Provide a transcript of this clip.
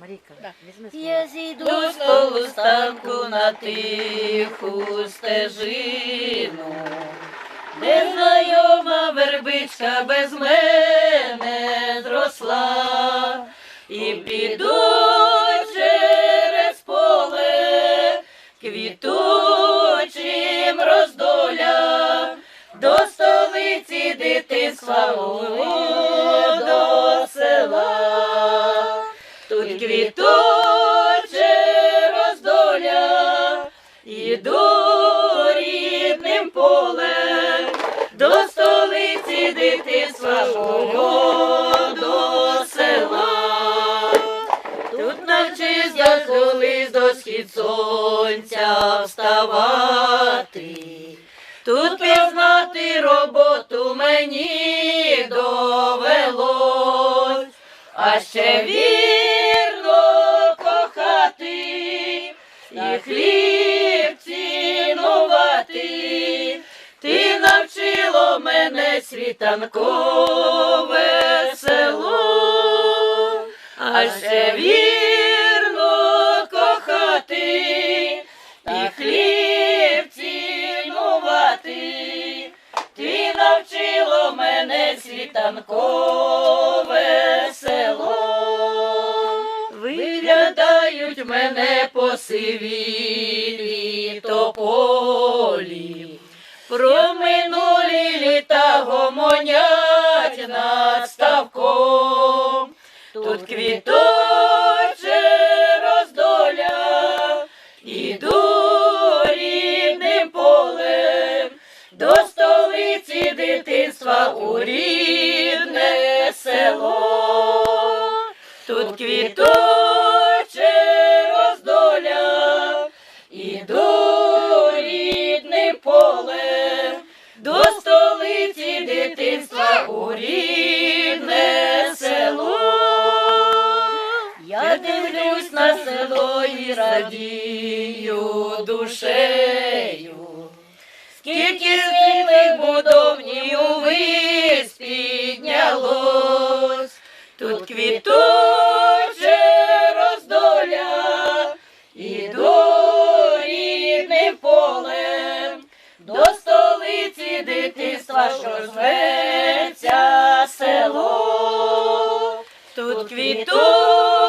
Марійка, Я зійду Йду з полустанку на тиху стежину, де знайома вербичка без мене зросла, і піду через поле квітучим роздоля до столиці дитинства до села. Тут квітуче роздоля, іду рідним полем до столиці дитинства мого, до села. Тут навчився колись до схід сонця вставати. Тут пізнати роботу мені довелось, а ще вірно і хліб цінувати. Ти навчило мене світанкове село, а ще вірно кохати і хліб цінувати. Ти навчило мене світанкове село. Виглядають мене посивілі тополі. Про минулі літа гомонять над ставком. Тут квіточе роздоля, іду рідним полем до столиці дитинства у рідне село. Тут квіточе радію душею. Скільки сили будовні увись піднялось, тут квітуче роздоля, іду рідним полем до столиці дитинства, що зветься село. Тут квітуче